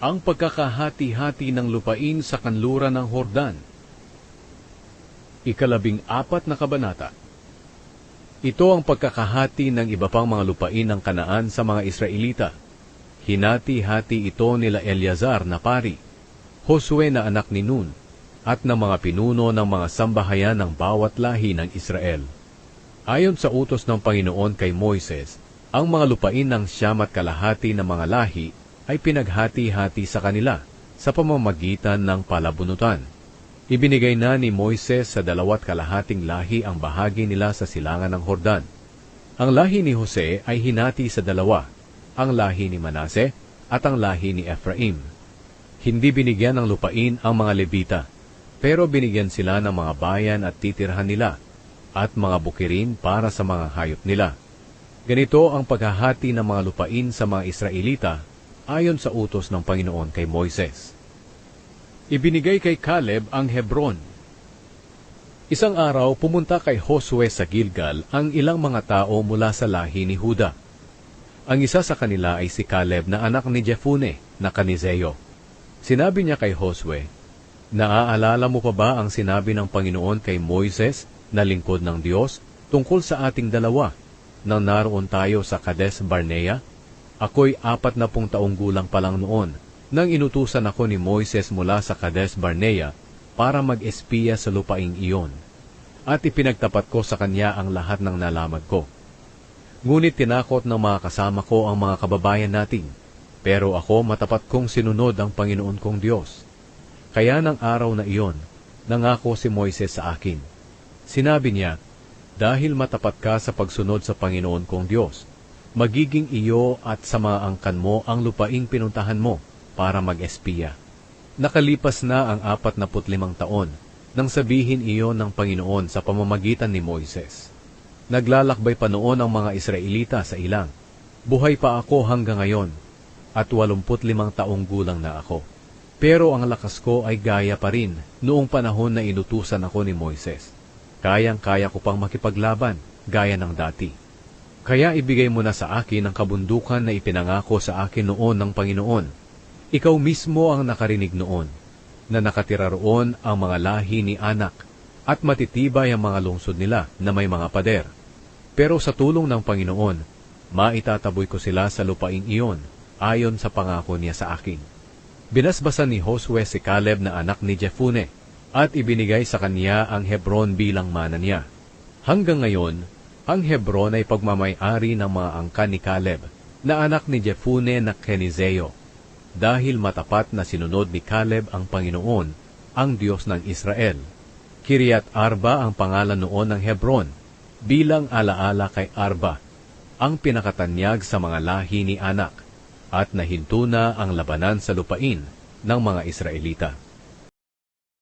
ang pagkakahati-hati ng lupain sa kanluran ng Hordan. Ikalabing apat na kabanata. Ito ang pagkakahati ng iba pang mga lupain ng kanaan sa mga Israelita. Hinati-hati ito nila Eleazar na pari, Josue na anak ni Nun, at ng mga pinuno ng mga sambahayan ng bawat lahi ng Israel. Ayon sa utos ng Panginoon kay Moises, ang mga lupain ng siyam at kalahati ng mga lahi ay pinaghati-hati sa kanila sa pamamagitan ng palabunutan. Ibinigay na ni Moises sa dalawat kalahating lahi ang bahagi nila sa silangan ng Hordan. Ang lahi ni Jose ay hinati sa dalawa, ang lahi ni Manase at ang lahi ni Ephraim. Hindi binigyan ng lupain ang mga Levita, pero binigyan sila ng mga bayan at titirhan nila, at mga bukirin para sa mga hayop nila. Ganito ang paghahati ng mga lupain sa mga Israelita ayon sa utos ng Panginoon kay Moises. Ibinigay kay Caleb ang Hebron. Isang araw pumunta kay Josue sa Gilgal ang ilang mga tao mula sa lahi ni Huda. Ang isa sa kanila ay si Caleb na anak ni Jefune na Kanizeo. Sinabi niya kay Josue, Naaalala mo pa ba ang sinabi ng Panginoon kay Moises na lingkod ng Diyos tungkol sa ating dalawa nang naroon tayo sa Kades Barnea? Ako'y apat na pung taong gulang pa lang noon nang inutusan ako ni Moises mula sa Kades Barnea para mag-espiya sa lupaing iyon. At ipinagtapat ko sa kanya ang lahat ng nalaman ko. Ngunit tinakot ng mga kasama ko ang mga kababayan natin, pero ako matapat kong sinunod ang Panginoon kong Diyos. Kaya ng araw na iyon, nangako si Moises sa akin. Sinabi niya, Dahil matapat ka sa pagsunod sa Panginoon kong Diyos, magiging iyo at sa mga angkan mo ang lupaing pinuntahan mo para mag-espiya. Nakalipas na ang apat na putlimang taon nang sabihin iyon ng Panginoon sa pamamagitan ni Moises. Naglalakbay pa noon ang mga Israelita sa ilang. Buhay pa ako hanggang ngayon at walumput limang taong gulang na ako. Pero ang lakas ko ay gaya pa rin noong panahon na inutusan ako ni Moises. Kayang-kaya ko pang makipaglaban, gaya ng dati. Kaya ibigay mo na sa akin ang kabundukan na ipinangako sa akin noon ng Panginoon. Ikaw mismo ang nakarinig noon, na nakatira roon ang mga lahi ni anak, at matitibay ang mga lungsod nila na may mga pader. Pero sa tulong ng Panginoon, maitataboy ko sila sa lupaing iyon, ayon sa pangako niya sa akin. Binasbasan ni Josue si Caleb na anak ni Jefune, at ibinigay sa kanya ang Hebron bilang mana niya. Hanggang ngayon, ang Hebron ay pagmamayari ng mga angkan ni Caleb, na anak ni Jefune na Kenizeo, dahil matapat na sinunod ni Caleb ang Panginoon, ang Diyos ng Israel. Kiriat Arba ang pangalan noon ng Hebron, bilang alaala kay Arba, ang pinakatanyag sa mga lahi ni anak, at nahinto na ang labanan sa lupain ng mga Israelita.